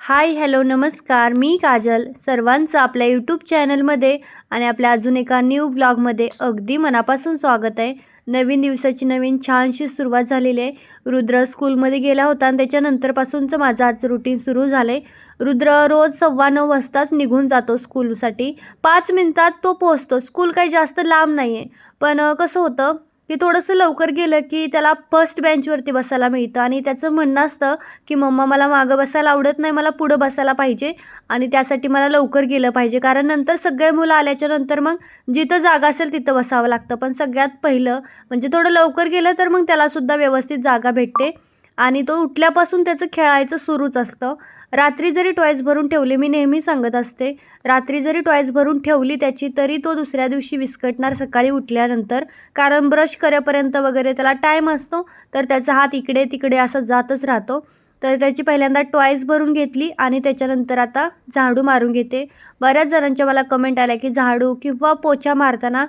Hi hello नमस्कार. मी काजल सर्वांचं आपल्या यूट्यूब चॅनलमध्ये आणि आपल्या अजून एका न्यू ब्लॉगमध्ये अगदी मनापासून स्वागत आहे. नवीन दिवसाची नवीन छानशी सुरुवात झालेली आहे. रुद्र स्कूलमध्ये गेला होता आणि त्याच्यानंतरपासूनचं माझं आज रुटीन सुरू झालं आहे रुद्र रोज सव्वा नऊ वाजताच निघून जातो स्कूलसाठी पाच मिनटात तो पोहोचतो. स्कूल काही जास्त लांब नाही आहे पण कसं होतं की थोडंसं लवकर गेलं की त्याला फर्स्ट बेंचवरती बसायला मिळतं. आणि त्याचं म्हणणं असतं की मम्मा मला मागं बसायला आवडत नाही मला पुढं बसायला पाहिजे आणि त्यासाठी मला लवकर गेलं पाहिजे. कारण नंतर सगळे मुलं आल्याच्यानंतर मग जिथं जागा असेल तिथं बसावं लागतं. पण सगळ्यात पहिलं म्हणजे थोडं लवकर गेलं तर मग त्यालासुद्धा व्यवस्थित जागा भेटते. आणि तो उठल्यापासून त्याचं खेळायचं सुरूच असतं. रात्री जरी टॉयज भरून ठेवले मी नेहमी सांगत असते रात्री जरी टॉयज भरून ठेवली त्याची तरी तो दुसऱ्या दिवशी विस्कटणार सकाळी उठल्यानंतर. कारण ब्रश करेपर्यंत वगैरे त्याला टाईम असतो तर त्याचा हात इकडे तिकडे असा जातच राहतो. तर त्याची पहिल्यांदा टॉयज भरून घेतली आणि त्याच्यानंतर आता झाडू मारून घेते. बऱ्याच जणांच्या मला कमेंट आल्या की झाडू किंवा पोछा मारताना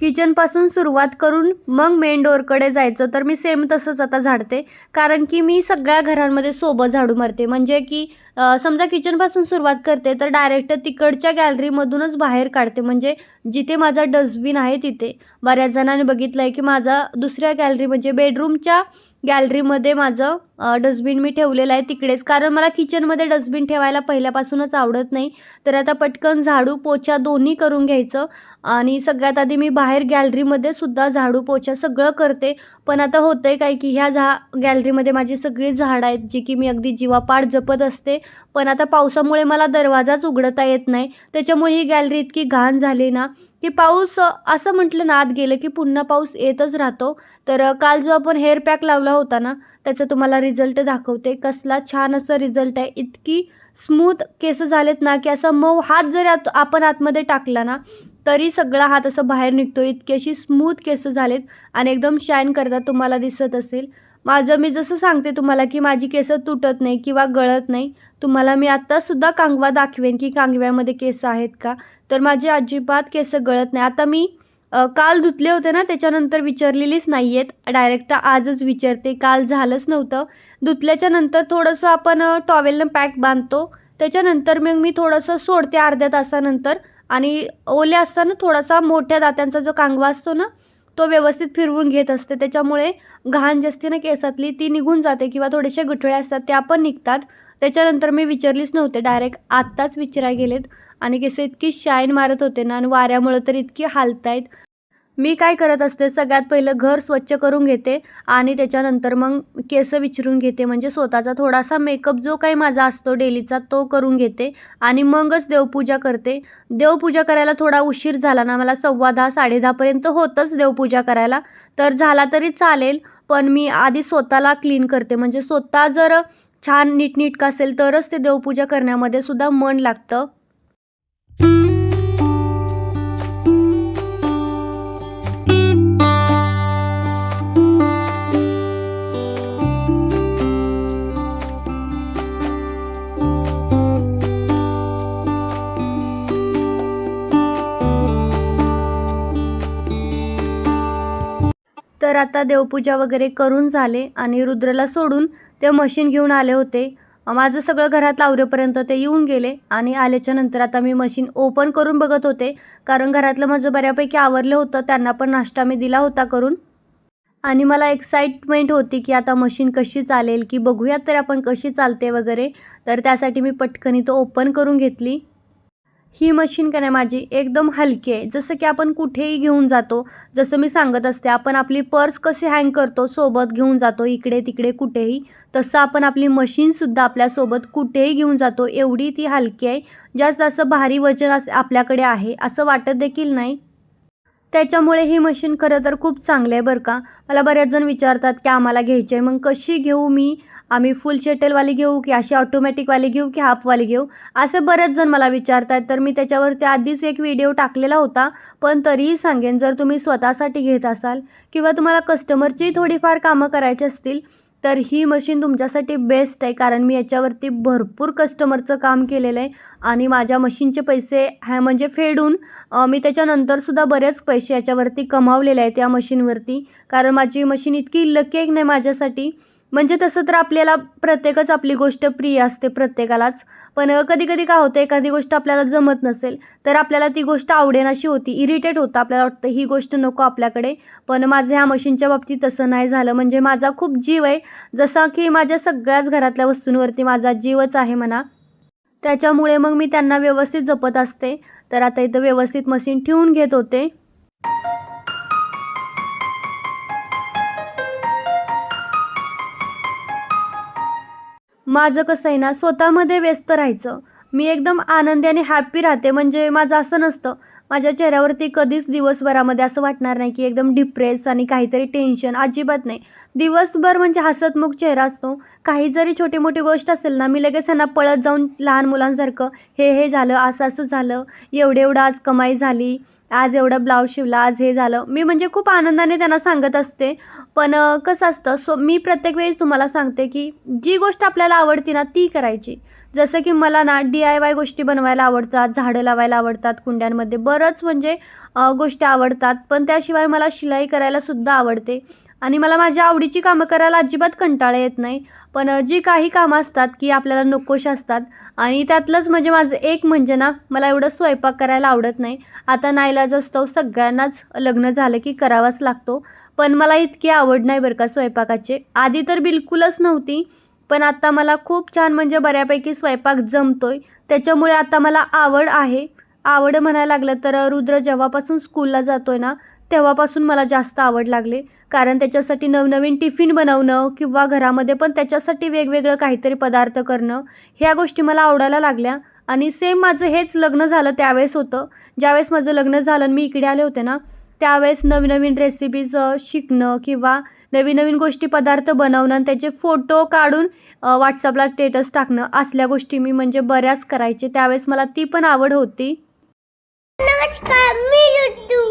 किचनपासून सुरुवात करून मग मेन डोअरकडे जायचं. तर मी सेम तसंच आता झाडते. कारण की मी सगळ्या घरांमध्ये सोबत झाडू मारते. म्हणजे की समजा किचनपासून सुरुवात करते तर डायरेक्ट तिकडच्या गॅलरीमधूनच बाहेर काढते. म्हणजे जिथे माझा डस्टबिन आहे तिथे. बऱ्याच जणांनी बघितलं आहे की माझा दुसऱ्या गॅलरी म्हणजे बेडरूमच्या गॅलरीमध्ये माझं डस्टबिन मी ठेवलेलं आहे तिकडेच. कारण मला किचनमध्ये डस्टबिन ठेवायला पहिल्यापासूनच आवडत नाही. तर आता पटकन झाडू पोछा दोन्ही करून घ्यायचं. आणि सगळ्यात आधी मी बाहेर गॅलरीमध्ये सुद्धा झाडू पोछा सगळं करते. पण आता होतं आहे काय की ह्या झा गॅलरीमध्ये माझी सगळी झाडं आहेत जी की मी अगदी जीवापाड जपत असते. पण आता पावसामुळे मला दरवाजाच उघडता येत नाही. त्याच्यामुळे ही गॅलरी इतकी घाण झाली ना की पाऊस असं म्हटलं ना आत गेलं की पुन्हा पाऊस येतच राहतो. तर काल जो आपण हेअर पॅक लावला होता ना त्याचा तुम्हाला रिझल्ट दाखवते. कसला छान असं रिझल्ट आहे. इतकी स्मूथ केस झालेत ना की असं मऊ हात जरी आत आपण आतमध्ये टाकला ना तरी सगळा हात असं बाहेर निघतो इतकी अशी स्मूथ केस झालेत आणि एकदम शाईन करतात तुम्हाला दिसत असेल. माझं मी जसं सांगते तुम्हाला की माझी केस तुटत नाही किंवा गळत नाही तुम्हाला मी आत्तासुद्धा कांगवा दाखवेन की कांगव्यामध्ये केस आहेत का? तर माझी अजिबात केस गळत नाही. आता मी काल धुतले होते ना त्याच्यानंतर विचारलेलीच नाही आहेत डायरेक्ट आजच विचारते. काल झालंच नव्हतं. धुतल्याच्या नंतर थोडंसं आपण टॉवेलनं पॅक बांधतो. त्याच्यानंतर मग मी थोडंसं सोडते अर्ध्या तासानंतर. आणि ओल्या असताना थोडासा मोठ्या दात्यांचा जो कांगवा असतो ना तो व्यवस्थित फिरवून घेत असते. त्याच्यामुळे घाण जी असते ना केसातली ती निघून जाते किंवा थोडेसे गुठळे असतात त्या पण निघतात. त्याच्यानंतर मी विचारलीच नव्हते. डायरेक्ट आत्ताच विचारा गेलेत. आणि केस इतकी शाईन मारत होते ना आणि वाऱ्यामुळं तर इतकी हालतायत. मी काय करत असते सगळ्यात पहिलं घर स्वच्छ करून घेते आणि त्याच्यानंतर मग केस विचरून घेते. म्हणजे स्वतःचा थोडासा मेकअप जो काही माझा असतो डेलीचा तो करून घेते आणि मगच देवपूजा करते. देवपूजा करायला थोडा उशीर झाला ना मला सव्वा दहा साडे दहापर्यंत होतंच देवपूजा करायला. तर झाला तरी चालेल पण मी आधी स्वतःला क्लीन करते. म्हणजे स्वतः जर छान नीटनीटकं असेल तरच ते देवपूजा करण्यामध्ये सुद्धा मन लागतं. तर आता देवपूजा वगैरे करून झाले आणि रुद्रला सोडून ते मशीन घेऊन आले होते. माझं सगळं घरात लावरेपर्यंत ते येऊन गेले आणि आल्याच्यानंतर आता मी मशीन ओपन करून बघत होते कारण घरातलं माझं बऱ्यापैकी आवरलं होतं त्यांना पण नाश्ता मी दिला होता करून. आणि मला एक्साइटमेंट होती की आता मशीन कशी चालेल की बघूयात तर आपण कशी चालते वगैरे. तर त्यासाठी मी पटकनी तो ओपन करून घेतली. ही मशीन का नाही माझी एकदम हलकी आहे. जसं की आपण कुठेही घेऊन जातो जसं मी सांगत असते आपण आपली पर्स कशी हँग करतो सोबत घेऊन जातो इकडे तिकडे कुठेही. तसं आपण आपली मशीनसुद्धा आपल्यासोबत कुठेही घेऊन जातो एवढी ती हलकी आहे जास्त असं भारी वजन असं आपल्याकडे आहे असं वाटत देखील नाही. त्याच्यामुळे ही मशीन खरं तर खूप चांगली आहे बरं का. मला बऱ्याच जण विचारतात की आम्हाला घ्यायची आहे मग कशी घेऊ मी? आम्ही फुल शटलवाली घेऊ की अशी ऑटोमॅटिकवाली घेऊ की हाफवाली घेऊ? असे बरेच जण मला विचारतात तर मी त्याच्यावरती आधीच एक व्हिडिओ टाकलेला होता. पण तरीही सांगेन जर तुम्ही स्वतःसाठी घेत असाल किंवा तुम्हाला कस्टमरची थोडीफार कामं करायची असतील तर ही मशीन तुमच्यासाठी बेस्ट आहे. कारण मी याच्यावरती भरपूर कस्टमरचं काम केलेलं आहे आणि माझ्या मशीनचे पैसे ह्या म्हणजे फेडून मी त्याच्यानंतरसुद्धा बरेच पैसे याच्यावरती कमावलेले आहेत या मशीनवरती कारण माझी मशीन इतकी लकी आहे नाही माझ्यासाठी. म्हणजे तसं तर आपल्याला प्रत्येकच आपली गोष्ट प्रिय असते प्रत्येकालाच. पण कधी कधी काय होतं एखादी गोष्ट आपल्याला जमत नसेल तर आपल्याला ती गोष्ट आवडेनाशी होती. इरिटेट होतं आपल्याला वाटतं ही गोष्ट नको आपल्याकडे. पण माझं ह्या मशीनच्या बाबतीत तसं नाही झालं. म्हणजे माझा खूप जीव आहे. जसा की माझ्या सगळ्याच घरातल्या वस्तूंवरती माझा जीवच आहे म्हणा. त्याच्यामुळे मग मी त्यांना व्यवस्थित जपत असते. तर आता इथं व्यवस्थित मशीन ठेवून घेत होते. माझं कसं आहे ना स्वतःमध्ये व्यस्त राहायचं. मी एकदम आनंदी आणि हॅप्पी राहते. म्हणजे माझं असं नसतं. माझ्या चेहऱ्यावरती कधीच दिवसभरामध्ये असं वाटणार नाही की एकदम डिप्रेस आणि काहीतरी टेन्शन अजिबात नाही. दिवसभर म्हणजे हसतमुख चेहरा असतो. काही जरी छोटी मोठी गोष्ट असेल ना मी लगेच त्यांना पळत जाऊन लहान मुलांसारखं हे हे झालं असं असं झालं एवढं एवढं आज कमाई झाली आज एवढं ब्लाऊज शिवला आज हे झालं. मी म्हणजे खूप आनंदाने त्यांना सांगत असते. पण कसं असतं सो मी प्रत्येक वेळेस तुम्हाला सांगते की जी गोष्ट आपल्याला आवडती ना ती करायची. जसं की मला ना डी आय वाय गोष्टी बनवायला आवडतात झाडं लावायला आवडतात कुंड्यांमध्ये. बरंच म्हणजे गोष्टी आवडतात. पण त्याशिवाय मला शिलाई करायला सुद्धा आवडते. आणि मला माझ्या आवडीची कामं करायला अजिबात कंटाळा येत नाही. पण जी काही कामं असतात की आपल्याला नकोश असतात आणि त्यातलंच म्हणजे माझं एक म्हणजे ना मला एवढं स्वयंपाक करायला आवडत नाही. आता नाईलाज असतो सगळ्यांनाच लग्न झालं की करावाच लागतो. पण मला इतकी आवड नाही बरं का स्वयंपाकाचे. आधी तर बिलकुलच नव्हती. पण आता मला खूप छान म्हणजे बऱ्यापैकी स्वयंपाक जमतोय. त्याच्यामुळे आता मला आवड आहे. आवड म्हणायला लागलं तर रुद्र जेव्हापासून स्कूलला जातो आहे ना तेव्हापासून मला जास्त आवड लागली. कारण त्याच्यासाठी नवनवीन टिफिन बनवणं किंवा घरामध्ये पण त्याच्यासाठी वेगवेगळं काहीतरी पदार्थ करणं ह्या गोष्टी मला आवडायला लागल्या. आणि सेम माझं हेच लग्न झालं त्यावेळेस होतं. ज्यावेळेस माझं लग्न झालं आणि मी इकडे आले होते ना त्यावेळेस नवीन नवीन रेसिपीज शिकणं किंवा नवीन नवीन गोष्टी पदार्थ बनवणं आणि त्याचे फोटो काढून व्हॉट्सअपला स्टेटस टाकणं असल्या गोष्टी मी म्हणजे बऱ्याच करायचे. त्यावेळेस मला ती पण आवड होती. नमस्कार मी लुड्डू.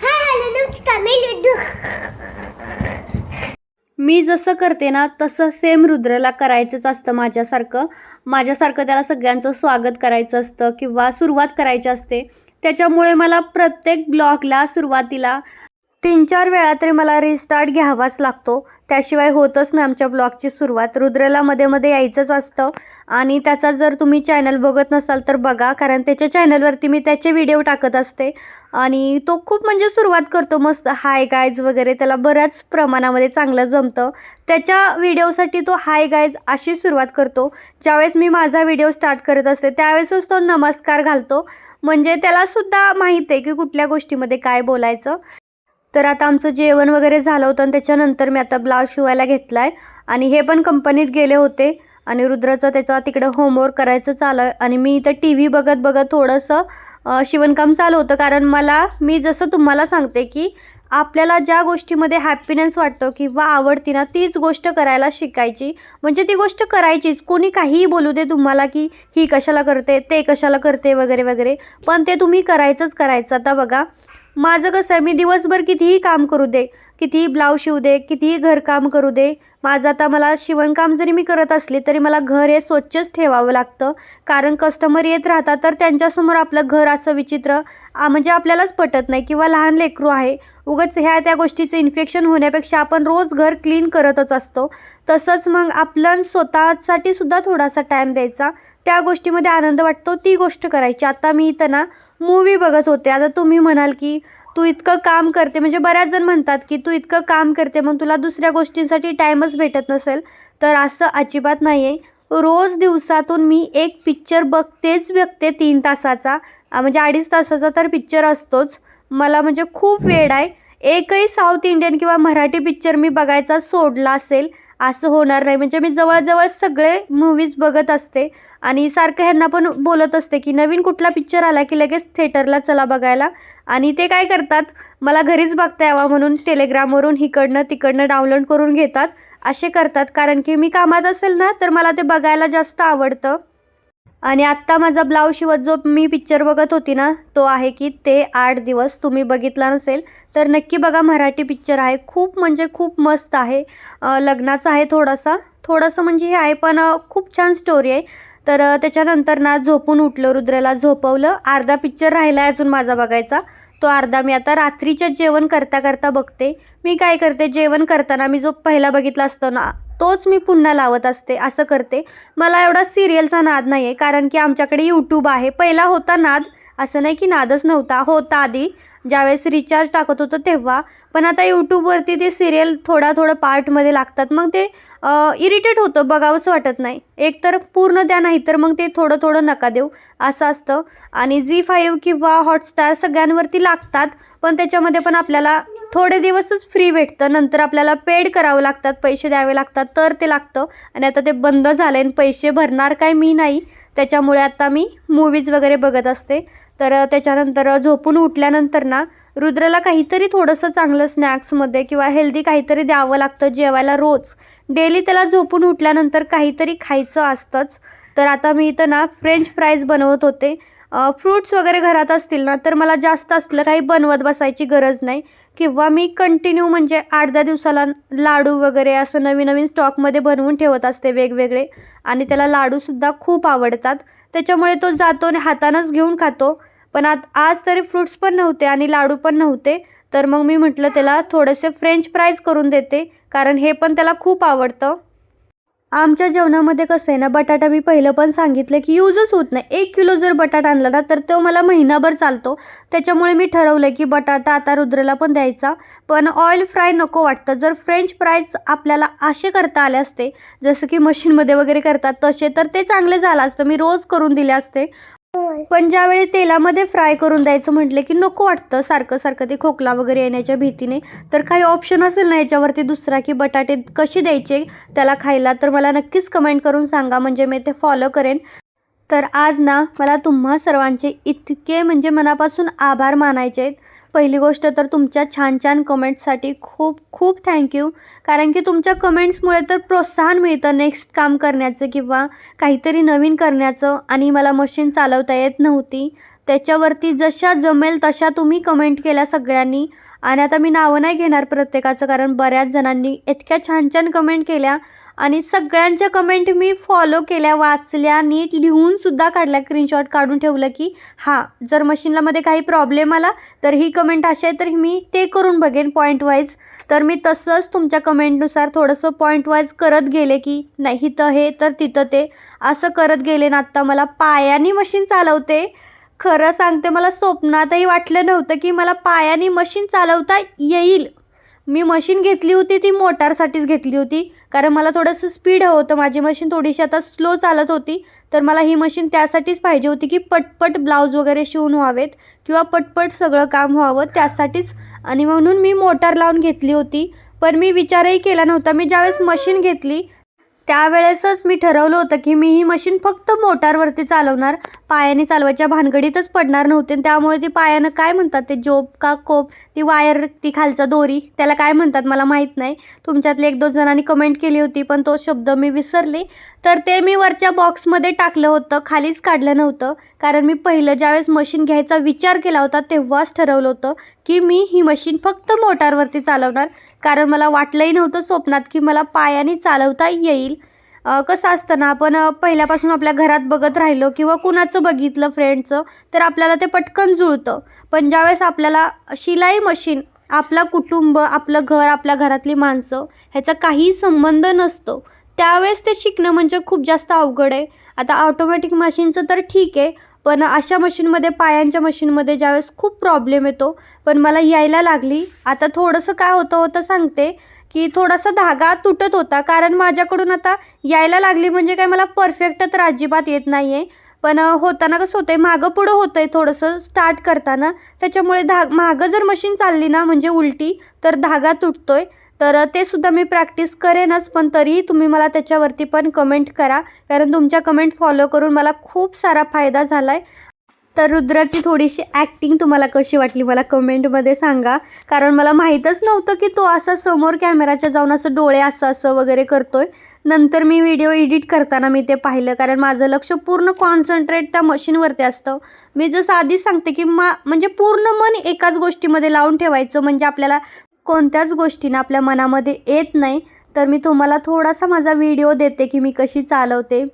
हा हॅलो नमस्कार मी लुड्डू. मी जसं करते ना तसं सेम रुद्रला करायचंच असतं माझ्यासारखं. माझ्यासारखं त्याला सगळ्यांचं स्वागत करायचं असतं किंवा सुरुवात करायची असते. त्याच्यामुळे मला प्रत्येक ब्लॉगला सुरुवातीला तीन चार वेळा तरी मला रिस्टार्ट घ्यावाच लागतो. त्याशिवाय होतच नाही आमच्या ब्लॉगची सुरुवात. रुद्रला मध्ये मध्ये यायचंच असतं. आणि त्याचा जर तुम्ही चॅनल बघत नसाल तर बघा कारण त्याच्या चॅनलवरती मी त्याचे व्हिडिओ टाकत असते. आणि तो खूप म्हणजे सुरुवात करतो मस्त हाय गायज वगैरे त्याला बऱ्याच प्रमाणामध्ये चांगलं जमतं. त्याच्या व्हिडिओसाठी तो हाय गायज अशी सुरुवात करतो. ज्यावेळेस मी माझा व्हिडिओ स्टार्ट करत असते त्यावेळेसच तो नमस्कार घालतो. म्हणजे त्यालासुद्धा माहीत आहे की कुठल्या गोष्टीमध्ये काय बोलायचं. तर आता आमचं जेवण वगैरे झालं होतं आणि त्याच्यानंतर मी आता ब्लाऊज शिवायला घेतला आहे आणि हे पण कंपनीत गेले होते. आणि रुद्राचं त्याचा तिकडं होमवर्क करायचं चालू आहे. आणि मी इथं टी व्ही बघत बघत थोडंसं शिवणकाम चालू होतं. कारण मला मी जसं तुम्हाला सांगते की आपल्याला ज्या गोष्टीमध्ये हॅपीनेस वाटतो किंवा आवडती ना तीच गोष्ट करायला शिकायची. म्हणजे ती गोष्ट करायचीच. कोणी काहीही बोलू दे तुम्हाला की ही कशाला करते ते कशाला करते वगैरे वगैरे. पण ते तुम्ही करायचंच करायचं. आता बघा माझं कसं आहे मी दिवसभर कितीही काम करू दे कितीही ब्लाऊज शिवू दे कितीही घरकाम करू दे माझं आता मला शिवणकाम जरी मी करत असले तरी मला घर हे स्वच्छच ठेवावं लागतं. कारण कस्टमर येत राहतात तर त्यांच्यासमोर आपलं घर असं विचित्र म्हणजे आपल्यालाच पटत नाही किंवा लहान लेकरू आहे. उगाच ह्या त्या गोष्टीचं इन्फेक्शन होण्यापेक्षा आपण रोज घर क्लीन करतच असतो. तसंच मग आपलं स्वतःसाठी सुद्धा थोडासा टाईम द्यायचा. त्या गोष्टीमध्ये आनंद वाटतो ती गोष्ट करायची. आता मी इथं ना मूवी बघत होते. आता तुम्ही म्हणाल की तू इतकं काम करते. म्हणजे बऱ्याच जण म्हणतात की तू इतकं काम करते मग तुला दुसऱ्या गोष्टींसाठी टाईमच भेटत नसेल. तर असं अजिबात नाही आहे रोज दिवसातून मी एक पिक्चर बघतेच बघते तीन तासाचा. म्हणजे अडीच तासाचा तर पिक्चर असतोच. मला म्हणजे खूप वेळ आहे. एकही साऊथ इंडियन किंवा मराठी पिक्चर मी बघायचा सोडला असेल असं होणार नाही. म्हणजे मी जवळजवळ सगळे मूवीज बघत असते आणि सारखं ह्यांना पण बोलत असते की नवीन कुठला पिक्चर आला की लगेच थिएटरला चला बघायला. आणि ते काय करतात? मला घरीच बघता यावा म्हणून टेलिग्रामवरून इकडनं तिकडनं डाउनलोड करून घेतात. असे करतात. कारण की मी कामात असेल ना तर मला ते बघायला जास्त आवडतं. आणि आत्ता माझा ब्लाऊज शिवत जो मी पिक्चर बघत होती ना तो आहे की ते आठ दिवस तुम्ही बघितला नसेल तर नक्की बघा मराठी पिक्चर आहे. खूप म्हणजे खूप मस्त आहे. लग्नाचा आहे थोडासा. थोडंसं म्हणजे हे आहे पण खूप छान स्टोरी आहे. तर त्याच्यानंतर ना झोपून उठलं रुद्राला झोपवलं. अर्धा पिक्चर राहिला आहे अजून माझा बघायचा. तो अर्धा मी आता रात्रीच्या जेवण करता करता बघते. मी काय करते? जेवण करताना मी जो पहिला बघितला असतो ना तोच मी पुन्हा लावत असते असं करते. मला एवढा सिरियलचा नाद नाही आहे कारण की आमच्याकडे यूट्यूब आहे. पहिला होता नाद असं नाही की नादच नव्हता होता आधी. ज्यावेळेस रिचार्ज टाकत होतो तेव्हा. पण आता यूट्यूबवरती ते सिरियल थोडा थोडं पार्टमध्ये लागतात. मग ते इरिटेट होतं बघावंसं वाटत नाही. एक तर पूर्ण द्या नाही तर मग ते थोडं थोडं नका देऊ असं असतं. आणि झी फाईव्ह किंवा हॉटस्टार सगळ्यांवरती लागतात पण त्याच्यामध्ये पण आपल्याला थोडे दिवसच फ्री भेटतं. नंतर आपल्याला पेड करावं लागतात पैसे द्यावे लागतात तर ते लागतं. आणि आता ते बंद झालं आणि पैसे भरणार काय मी नाही. त्याच्यामुळे आता मी मूवीज वगैरे बघत असते. तर त्याच्यानंतर झोपून उठल्यानंतर ना रुद्रला काहीतरी थोडंसं चांगलं स्नॅक्समध्ये किंवा हेल्दी काहीतरी द्यावं लागतं जेवायला रोज. डेली त्याला झोपून उठल्यानंतर काहीतरी खायचं असतंच. तर आता मी इथं ना फ्रेंच फ्राईज बनवत होते. फ्रूट्स वगैरे घरात असतील ना तर मला जास्त असलं काही बनवत बसायची गरज नाही. किंवा मी कंटिन्यू म्हणजे आठ दहा दिवसाला लाडू वगैरे असं नवीन नवीन स्टॉकमध्ये बनवून ठेवत असते वेगवेगळे. आणि त्याला लाडूसुद्धा खूप आवडतात. त्याच्यामुळे तो जातो आणि हातानंच घेऊन खातो. पण आत आज तरी फ्रूट्स पण नव्हते आणि लाडू पण नव्हते. तर मग मी म्हटलं त्याला थोडेसे फ्रेंच फ्राईज करून देते. कारण हे पण त्याला खूप आवडतं. आमच्या जेवणामध्ये कसं आहे ना बटाटा मी पहिलं पण सांगितलं की यूजच होत नाही. एक किलो जर बटाटा आणला ना तर तो मला महिनाभर चालतो. त्याच्यामुळे मी ठरवलं की बटाटा आता रुद्रला पण द्यायचा. पण ऑइल फ्राय नको वाटतं. जर फ्रेंच फ्राईज आपल्याला असे करता आले असते जसं की मशीनमध्ये वगैरे करतात तसे तर ते चांगले झालं असतं. मी रोज करून दिले असते. पण ज्यावेळी तेलामध्ये फ्राय करून द्यायचं म्हटलं की नको वाटतं सारखं सारखं ते खोकला वगैरे येण्याच्या भीतीने. तर काही ऑप्शन असेल ना याच्यावरती दुसरा की बटाटे कसे द्यायचे त्याला खायला तर मला नक्कीच कमेंट करून सांगा. म्हणजे मी ते फॉलो करेन. तर आज ना मला तुम्हा सर्वांचे इतके म्हणजे मनापासून आभार मानायचे आहेत. पहिली गोष्ट तर तुमच्या छान छान कमेंट्ससाठी खूप खूप थँक्यू कारण की तुमच्या कमेंट्समुळे तर प्रोत्साहन मिळतं नेक्स्ट काम करण्याचं किंवा काहीतरी नवीन करण्याचं. आणि मला मशीन चालवता येत नव्हती. त्याच्यावरती जशा जमेल तशा तुम्ही कमेंट केल्या सगळ्यांनी. आणि आता मी नावं नाही घेणार प्रत्येकाचं कारण बऱ्याच जणांनी इतक्या छान छान कमेंट केल्या. आणि सगळ्यांच्या कमेंट मी फॉलो केल्या वाचल्या नीट लिहूनसुद्धा काढल्या स्क्रीनशॉट काढून ठेवलं की हां जर मशीनला मध्ये काही प्रॉब्लेम आला तर ही कमेंट अशी आहे तर मी ते करून बघेन पॉईंट वाईज तर मी तसंच तुमच्या कमेंटनुसार थोडंसं पॉईंट वाईज करत गेले की नाही इथं हे तर तिथं ते. असं करत गेले ना आत्ता मला पायाने मशीन चालवते. खरं सांगते मला स्वप्नातही वाटलं नव्हतं की मला पायाने मशीन चालवता येईल. मी मशीन घेतली होती ती मोटारसाठीच घेतली होती. कारण मला थोडंसं स्पीड हवं होतं. माझी मशीन थोडीशी आता स्लो चालत होती. तर मला ही मशीन त्यासाठीच पाहिजे होती की पटपट ब्लाऊज वगैरे शिवून व्हावेत किंवा पटपट सगळं काम व्हावं त्यासाठीच. आणि म्हणून मी मोटार लावून घेतली होती. पण मी विचारही केला नव्हता. मी ज्यावेळेस मशीन घेतली त्यावेळेसच मी ठरवलं होतं की मी ही मशीन फक्त मोटारवरती चालवणार पायाने चालवायच्या भानगडीतच पडणार नव्हते आणि त्यामुळे ती पायानं काय म्हणतात ते जोब का कोप ती वायर ती खालचा दोरी त्याला काय म्हणतात मला माहीत नाही. तुमच्यातले एक दोन जणांनी कमेंट केली होती पण तो शब्द मी विसरले. तर ते मी वरच्या बॉक्समध्ये टाकलं होतं खालीच काढलं नव्हतं. कारण मी पहिलं ज्यावेळेस मशीन घ्यायचा विचार केला होता तेव्हाच ठरवलं होतं की मी ही मशीन फक्त मोटारवरती चालवणार. कारण मला वाटलंही नव्हतं स्वप्नात की मला पायाने चालवता येईल. कसं असतं ना आपण पहिल्यापासून आपल्या घरात बघत राहिलो किंवा कुणाचं बघितलं फ्रेंडचं तर आपल्याला ते पटकन जुळतं. पण ज्यावेळेस आपल्याला शिलाई मशीन आपला कुटुंब आपलं घर आपल्या घरातली माणसं ह्याचा काही संबंध नसतो त्यावेळेस ते शिकणं म्हणजे खूप जास्त अवघड आहे. आता ऑटोमॅटिक मशीनचं तर ठीक आहे पण अशा मशीनमध्ये पायांच्या मशीनमध्ये ज्यावेळेस खूप प्रॉब्लेम येतो पण मला यायला लागली. आता थोडंसं काय होतं होतं सांगते की थोडासा धागा तुटत होता कारण माझ्याकडून आता यायला लागली म्हणजे काय मला परफेक्ट तर अजिबात येत नाही आहे पण होताना कसं होतं आहे मागं पुढं होतं आहे थोडंसं स्टार्ट करताना. त्याच्यामुळे धाग मागं जर मशीन चालली ना म्हणजे उलटी तर धागा तुटतो आहे तर ते सुद्धा मी प्रॅक्टिस करेनच पण तरीही तुम्ही मला त्याच्यावरती पण कमेंट करा. कारण तुमच्या कमेंट फॉलो करून मला खूप सारा फायदा झाला आहे तर रुद्राची थोडीशी ॲक्टिंग तुम्हाला कशी वाटली मला कमेंटमध्ये सांगा. कारण मला माहीतच नव्हतं की तो असा समोर कॅमेराच्या जाऊन असं डोळे असं असं वगैरे करतोय. नंतर मी व्हिडिओ एडिट करताना मी ते पाहिलं. कारण माझं लक्ष पूर्ण कॉन्सन्ट्रेट त्या मशीनवरती असतं. मी जसं आधीच सांगते की मा म्हणजे पूर्ण मन एकाच गोष्टीमध्ये लावून ठेवायचं. म्हणजे आपल्याला कोणत्याच गोष्टीनं आपल्या मनामध्ये येत नाही तर मी तुम्हाला थोडासा माझा व्हिडिओ देते की मी कशी चालवते.